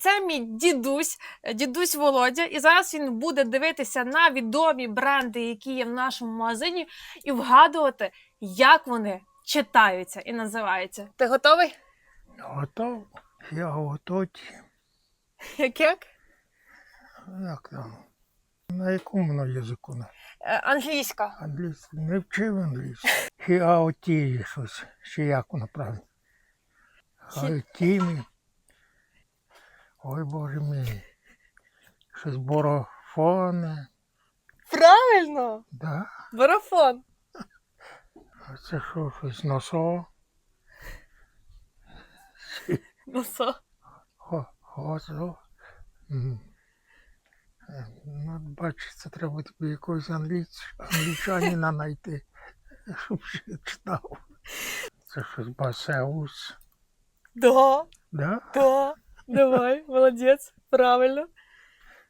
Це мій дідусь, е, дідусь Володя, і зараз він буде дивитися на відомі бренди, які є в нашому магазині, і вгадувати, як вони читаються і називаються. Ти готовий? Готов? Я готовий. Як як? Як там? На якому воно язику? Е, Англійська. Не вчив англійську. Хіаоті щось. Чи як воно правильно? Хаотімі. Ой, боже мій. Щось борофоне. Правильно! Да? Марафон. А це що, щось носо? Хо, хозо. Е, Ну, бачиш, це треба тобі якогось англійць, англічанина знайти, щоб ще читав. Це щось басеус. Да, Да? да. Давай, молодець. Правильно.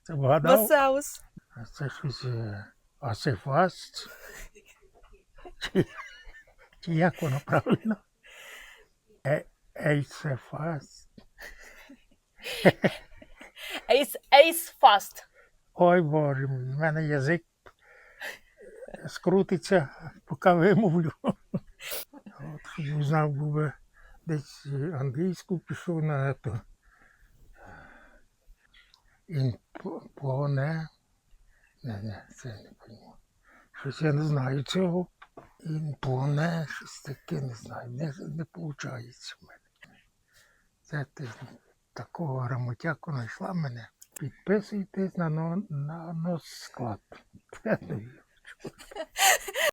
Це вгадав? Басеус. А це щось е, асифаст. Чи, чи як воно правильно? Е, ейсефаст. Ейс, ейс фаст. Ой Боже в мене язик скрутиться, поки вимовлю. От, знав, був би десь англійську пішов на то. Інплоне. Не, не, це не пойму. Щось я не знаю цього. Він Інплоне, щось таке не знаю. Не, не виходить в мене. Це ти такого грамотяку знайшла мене. Підписуйтесь на, но- на нос склад.